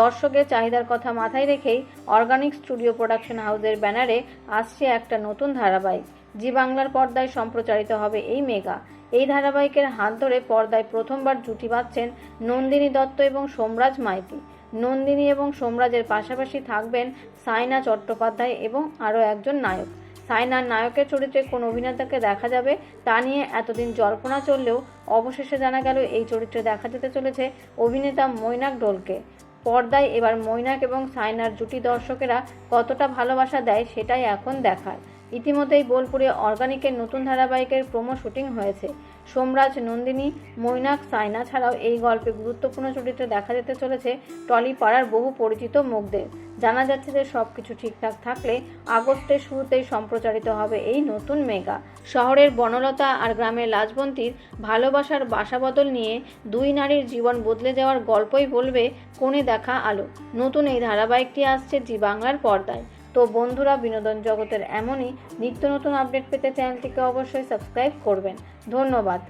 দর্শকের চাহিদার কথা মাথায় রেখেই অর্গানিক স্টুডিও প্রোডাকশন হাউসের ব্যানারে আসছে একটা নতুন ধারাবাহিক। জি বাংলার পর্দায় সম্প্রচারিত হবে এই মেগা। এই ধারাবাহিকের হাত ধরে পর্দায় প্রথমবার জুটি বাঁধছেন নন্দিনী দত্ত এবং সোমরাজ মাইতি। নন্দিনী এবং সোমরাজের পাশাপাশি থাকবেন সাইনা চট্টোপাধ্যায় এবং আরও একজন নায়ক। সাইনার নায়কের চরিত্রে কোন অভিনেতাকে দেখা যাবে তা নিয়ে এতদিন জল্পনা চললেও অবশেষে জানা গেল, এই চরিত্রে দেখা যেতে চলেছে অভিনেতা মৈনাক ডোলকে পর্দায় এবার মৈনাক এবং সাইনার জুটি দর্শকেরা কতটা ভালোবাসা দেয় সেটাই এখন দেখার। ইতিমধ্যেই বোলপুরে অর্গানিকের নতুন ধারাবাহিকের প্রোমো শুটিং হয়েছে। সোমরাজ, নন্দিনী, মৈনাক সাইনা ছাড়াও এই গল্পে গুরুত্বপূর্ণ চরিত্রে দেখা যেতে চলেছে টলি পাড়ার বহু পরিচিত মুখদের। জানা যাচ্ছে যে সব কিছু ঠিকঠাক থাকলে আগস্টের শুরুতেই সম্প্রচারিত হবে এই নতুন মেগা। শহরের বনলতা আর গ্রামের লাজবন্তীর ভালোবাসার বাসাবদল নিয়ে দুই নারীর জীবন বদলে যাওয়ার গল্পই বলবে কোণে দেখা আলো। নতুন এই ধারাবাহিকটি আসছে জি বাংলার পর্দায়। তো বন্ধুরা বিনোদন জগতের এমনই নিত্য নতুন আপডেট পেতে চ্যানেলটিকে অবশ্যই সাবস্ক্রাইব করবেন। ধন্যবাদ।